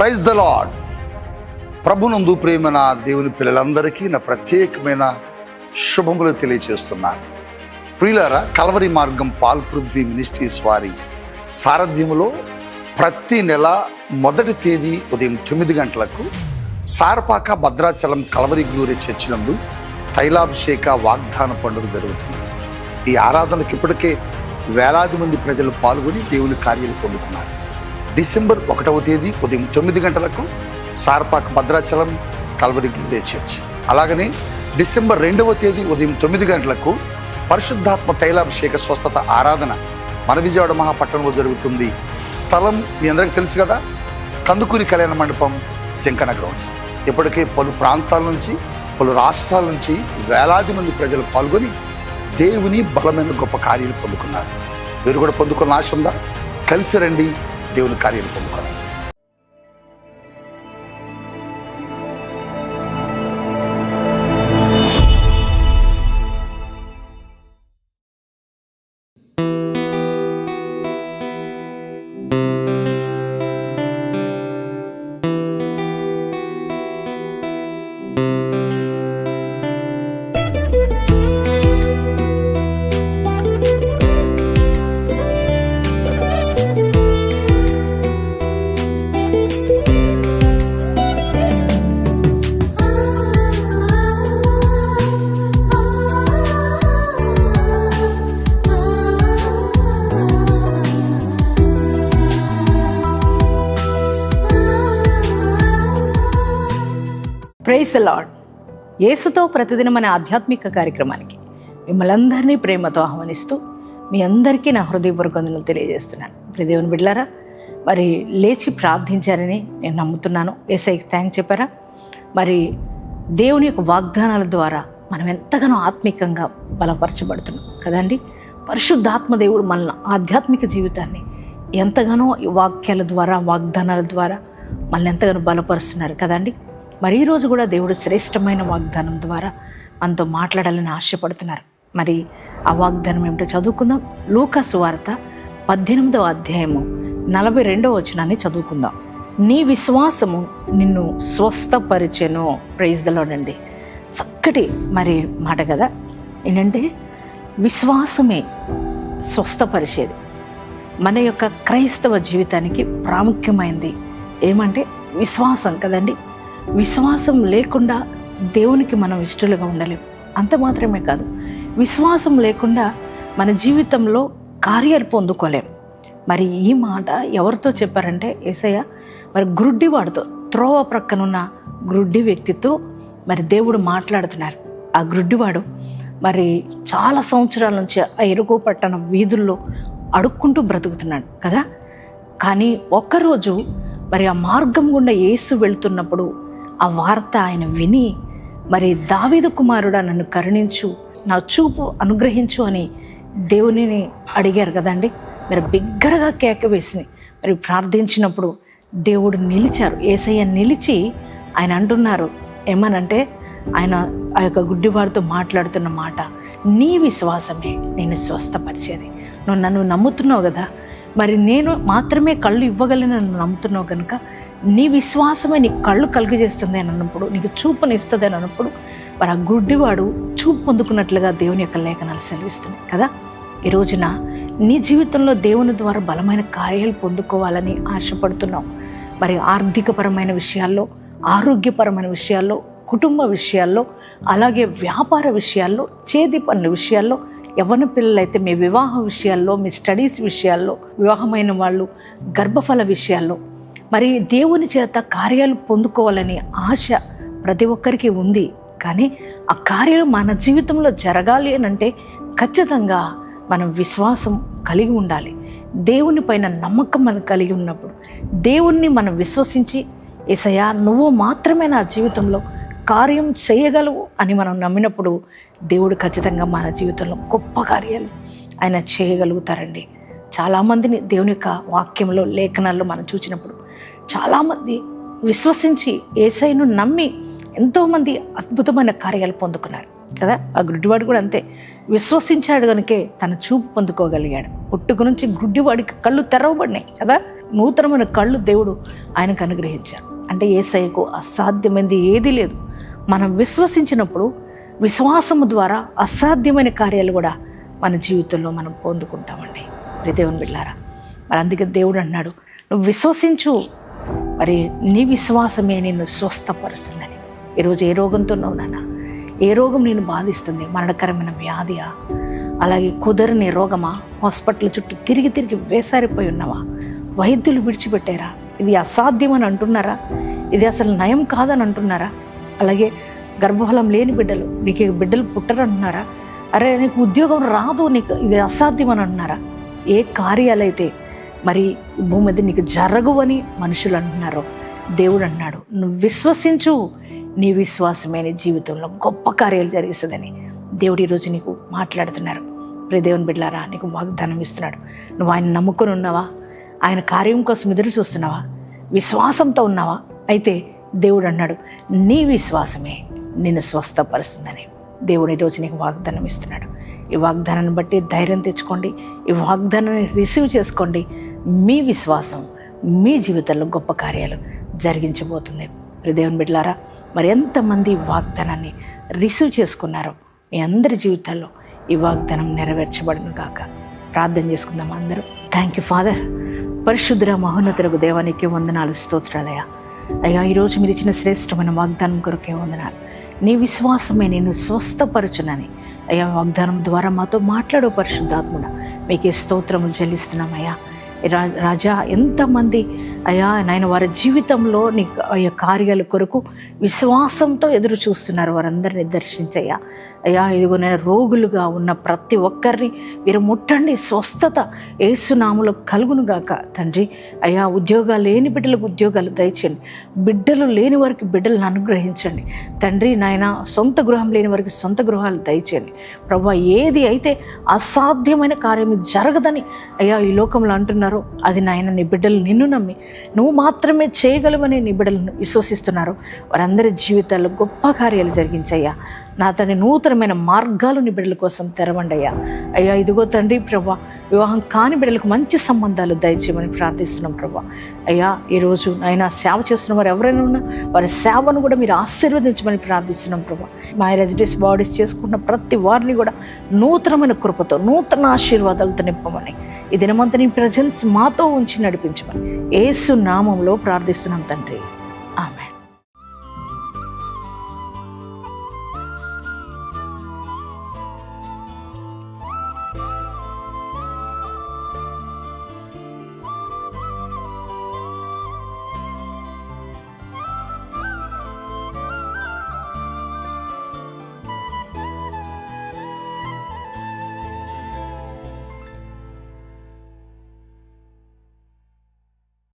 Praise the lord ప్రభునందు ప్రేమన దేవుని పిల్లలందరికీ నా ప్రత్యేకమైన శుభములు తెలియచేస్తున్నాను. ప్రియులారా కలవరి మార్గం పాల్ పృథ్వీ మినిస్ట్రీస్ వారి సారథ్యములో ప్రతి నెల మొదటి తేదీ ఉదయం తొమ్మిది గంటలకు సారపాక భద్రాచలం కలవరి గ్లూరి చర్చినందు తైలాభిషేక వాగ్దాన పండుగ జరుగుతుంది. ఈ ఆరాధనకు ఇప్పటికే వేలాది మంది ప్రజలు పాల్గొని దేవుని కార్యాలు పొందుకున్నారు. డిసెంబర్ ఒకటవ తేదీ ఉదయం తొమ్మిది గంటలకు Sarapaka Bhadrachalam Calvary Gloria church. అలాగనే డిసెంబర్ రెండవ తేదీ ఉదయం తొమ్మిది గంటలకు పరిశుద్ధాత్మ తైలాభిషేక స్వస్థత ఆరాధన మన విజయవాడ మహాపట్టణంలో జరుగుతుంది. స్థలం మీ అందరికీ తెలుసు కదా? కందుకూరి కళ్యాణ మండపం చెంకన గ్రౌండ్స్. ఇప్పటికే పలు ప్రాంతాల నుంచి పలు రాష్ట్రాల నుంచి వేలాది మంది ప్రజలు పాల్గొని దేవుని బలమైన గొప్ప కార్యాలు పొందుకున్నారు. మీరు కూడా పొందుకున్న ఆశ ఉందా? కలిసి రండి. దేవుని కార్యాలు పొందుకోవాలి. ప్రైజ్ ద లాడ్ యేసుతో ప్రతిదినం అనే ఆధ్యాత్మిక కార్యక్రమానికి మిమ్మల్ని అందరినీ ప్రేమతో ఆహ్వానిస్తూ మీ అందరికీ నా హృదయపూర్వక తెలియజేస్తున్నాను. ప్రదేవుని బిడ్డారా మరి లేచి ప్రార్థించారని నేను నమ్ముతున్నాను. ఏసైకి థ్యాంక్ చెప్పారా? మరి దేవుని యొక్క వాగ్దానాల ద్వారా మనం ఎంతగానో ఆత్మికంగా బలపరచబడుతున్నాం. కదండి? పరిశుద్ధాత్మ దేవుడు మన ఆధ్యాత్మిక జీవితాన్ని ఎంతగానో వాక్యాల ద్వారా వాగ్దానాల ద్వారా మనల్ని ఎంతగానో బలపరుస్తున్నారు. కదండి? మరి ఈరోజు కూడా దేవుడు శ్రేష్టమైన వాగ్దానం ద్వారా మనతో మాట్లాడాలని ఆశపడుతున్నారు. మరి ఆ వాగ్దానం ఏమిటో చదువుకుందాం. లూకాసు వార్త పద్దెనిమిదవ అధ్యాయము నలభై రెండవ వచనాన్ని చదువుకుందాం. నీ విశ్వాసము నిన్ను స్వస్థపరిచెను. ప్రైజ్దలోనండి చక్కటి మరి మాట కదా. ఏంటంటే విశ్వాసమే స్వస్థపరిచేది. మన యొక్క క్రైస్తవ జీవితానికి ప్రాముఖ్యమైంది ఏమంటే విశ్వాసం కదండి. విశ్వాసం లేకుండా దేవునికి మనం ఇష్టలుగా ఉండలేం. అంత మాత్రమే కాదు. విశ్వాసం లేకుండా మన జీవితంలో కార్యాలు పొందుకోలేం. మరి ఈ మాట ఎవరితో చెప్పారంటే ఏసయ్య? మరి గ్రుడ్డివాడితో త్రోవ ప్రక్కనున్న గ్రుడ్డి వ్యక్తితో మరి దేవుడు మాట్లాడుతున్నారు. ఆ గ్రుడ్డివాడు మరి చాలా సంవత్సరాల నుంచి ఆ ఎరుగు పట్టణం వీధుల్లో అడుక్కుంటూ బ్రతుకుతున్నాడు కదా? కానీ ఒక్కరోజు మరి ఆ మార్గం గుండా ఏసు వెళ్తున్నప్పుడు ఆ వార్త ఆయన విని మరి దావీదు కుమారుడా నన్ను కరుణించు నా చూపు అనుగ్రహించు అని దేవునిని అడిగారు కదండి. మరి బిగ్గరగా కేక వేసి మరి ప్రార్థించినప్పుడు దేవుడు నిలిచారు. ఏసయ్య నిలిచి ఆయన అంటున్నారు ఏమనంటే ఆయన ఆ యొక్క గుడ్డివాడితో మాట్లాడుతున్న మాట నీ విశ్వాసమే నేను స్వస్థపరిచేది. నువ్వు నన్ను నమ్ముతున్నావు కదా మరి నేను మాత్రమే కళ్ళు ఇవ్వగలను నన్ను నమ్ముతున్నావు కనుక నీ విశ్వాసమే నీ కళ్ళు కలుగు చేస్తుంది అని అన్నప్పుడు నీకు చూపునిస్తుంది అని అన్నప్పుడు మరి ఆ గుడ్డివాడు చూపు పొందుకున్నట్లుగా దేవుని యొక్క లేఖనాలు సెలవిస్తున్నాయి కదా? ఈ రోజున నీ జీవితంలో దేవుని ద్వారా బలమైన కార్యాలు పొందుకోవాలని ఆశపడుతున్నావు. మరి ఆర్థికపరమైన విషయాల్లో ఆరోగ్యపరమైన విషయాల్లో కుటుంబ విషయాల్లో అలాగే వ్యాపార విషయాల్లో చేతి పనుల విషయాల్లో ఎవరి పిల్లలైతే మీ వివాహ విషయాల్లో మీ స్టడీస్ విషయాల్లో వివాహమైన వాళ్ళు గర్భఫల విషయాల్లో మరి దేవుని చేత కార్యాలు పొందుకోవాలని ఆశ ప్రతి ఒక్కరికి ఉంది. కానీ ఆ కార్యాలు మన జీవితంలో జరగాలి అని అంటే ఖచ్చితంగా మనం విశ్వాసం కలిగి ఉండాలి. దేవుని పైన నమ్మకం మనం కలిగి ఉన్నప్పుడు దేవుణ్ణి మనం విశ్వసించి ఏసయ్యా నువ్వు మాత్రమే నా జీవితంలో కార్యం చేయగలవు అని మనం నమ్మినప్పుడు దేవుడు ఖచ్చితంగా మన జీవితంలో గొప్ప కార్యాలు ఆయన చేయగలుగుతారండి. చాలామందిని దేవుని యొక్క వాక్యంలో లేఖనాల్లో మనం చూసినప్పుడు చాలామంది విశ్వసించి ఏసైను నమ్మి ఎంతోమంది అద్భుతమైన కార్యాలు పొందుకున్నారు. కదా? ఆ గుడ్డివాడు కూడా అంతే. విశ్వసించాడు కనుకే తన చూపు పొందుకోగలిగాడు. పుట్టుక నుంచి గుడ్డివాడికి కళ్ళు తెరవబడినాయి కదా? నూతనమైన కళ్ళు దేవుడు ఆయనకు అనుగ్రహించారు అంటే ఏసైకు అసాధ్యమైనది ఏదీ లేదు. మనం విశ్వసించినప్పుడు విశ్వాసము ద్వారా అసాధ్యమైన కార్యాలు కూడా మన జీవితంలో మనం పొందుకుంటామండి. దేవుని బిడ్డారా మరి అందుకే దేవుడు అన్నాడు నువ్వు విశ్వసించు మరి నీ విశ్వాసమే నిన్ను స్వస్థపరుస్తుందని. ఈరోజు ఏ రోగంతో ఉన్నావు నాన్న ఏ రోగం నేను బాధిస్తుంది? మరణకరమైన వ్యాధియా? అలాగే కుదరని రోగమా? హాస్పిటల్ చుట్టూ తిరిగి తిరిగి వేసారిపోయి ఉన్నావా? వైద్యులు విడిచిపెట్టారా? ఇది అసాధ్యం అని అంటున్నారా? ఇది అసలు నయం కాదని అంటున్నారా? అలాగే గర్భఫలం లేని బిడ్డలు నీకు బిడ్డలు పుట్టరంటున్నారా? అరే నీకు ఉద్యోగం రాదు నీకు ఇది అసాధ్యం అని అంటున్నారా? ఏ కార్యాలైతే మరి భూమి మీద నీకు జరగవని మనుషులు అంటున్నారు. దేవుడు అన్నాడు నువ్వు విశ్వసించు నీ విశ్వాసమైన జీవితంలో గొప్ప కార్యాలు జరిగిస్తుందని. దేవుడు ఈరోజు నీకు మాట్లాడుతున్నారు. ప్రే దేవుని బిడ్డారా నీకు వాగ్దానం ఇస్తున్నాడు. నువ్వు ఆయన నమ్ముకొని ఉన్నావా? ఆయన కార్యం కోసం ఎదురు చూస్తున్నావా? విశ్వాసంతో ఉన్నావా? అయితే దేవుడు అన్నాడు నీ విశ్వాసమే నిన్ను స్వస్థపరుస్తుందని. దేవుడు ఈరోజు నీకు వాగ్దానం ఇస్తున్నాడు. ఈ వాగ్దానాన్ని బట్టి ధైర్యం తెచ్చుకోండి ఈ వాగ్దానాన్ని రిసీవ్ చేసుకోండి. మీ విశ్వాసం మీ జీవితంలో గొప్ప కార్యాలు జరిగించబోతుంది దేవుని బిడ్డలారా మరి ఎంతమంది వాగ్దానాన్ని రిసీవ్ చేసుకున్నారో మీ అందరి జీవితాల్లో ఈ వాగ్దానం నెరవేర్చబడును కాక. ప్రార్థన చేసుకుందాం అందరూ. థ్యాంక్ యూ ఫాదర్ పరిశుద్ధుర మహోన్నతులకు దేవానికి వందనాలు స్తోత్రాలయ అయ్యా ఈరోజు మీరు ఇచ్చిన శ్రేష్టమైన వాగ్దానం కొరకే వందనాలు. నీ విశ్వాసమే నేను స్వస్థపరచునని అయ్యా వాగ్దానం ద్వారా మాతో మాట్లాడు పరిశుద్ధాత్ముడ. మీకే స్తోత్రములు చెల్లిస్తున్నామయ్యా రాజా ఎంతమంది అయ్యా నాయన వారి జీవితంలో నీ అయ్యా కార్యాల కొరకు విశ్వాసంతో ఎదురు చూస్తున్నారు వారందరినీ దర్శించయ్యా. అయ్యా ఇదిగో నేను రోగులుగా ఉన్న ప్రతి ఒక్కరిని మీరు ముట్టండి స్వస్థత ఏసునాములు కలుగునుగాక తండ్రి. అయ్యా ఉద్యోగాలు లేని బిడ్డలకు ఉద్యోగాలు దయచేయండి. బిడ్డలు లేని వారికి బిడ్డలను అనుగ్రహించండి. తండ్రి నాయన సొంత గృహం లేని వారికి సొంత గృహాలు దయచేయండి. ప్రభా ఏది అయితే అసాధ్యమైన కార్యం జరగదని అయ్యా ఈ లోకంలో అంటున్నారో అది నాయన నీ బిడ్డలు నిన్ను నమ్మి నువ్వు మాత్రమే చేయగలవని నీ బిడ్డలను విశ్వసిస్తున్నారు. వారందరి జీవితాల్లో గొప్ప కార్యాలు జరిగించయ్యా. నా తండ్రి నూతనమైన మార్గాలు నీ బిడ్డల కోసం తెరవండి అయ్యా. అయ్యా ఇదిగో తండ్రి ప్రభా వివాహం కాని బిడ్డలకు మంచి సంబంధాలు దయచేయమని ప్రార్థిస్తున్నాం ప్రభా. అయ్యా ఈరోజు అయినా సేవ చేస్తున్న వారు ఎవరైనా ఉన్నా వారి సేవను కూడా మీరు ఆశీర్వదించమని ప్రార్థిస్తున్నాం ప్రభా. మ్యారేజ్ బాడీస్ చేసుకున్న ప్రతి వారిని కూడా నూతనమైన కృపతో నూతన ఆశీర్వాదాలతో నింపమని ఈ దినమంతా నీ ప్రజెన్స్ మాతో ఉంచి నడిపించమని ఏసు నామంలో ప్రార్థిస్తున్నాం తండ్రి.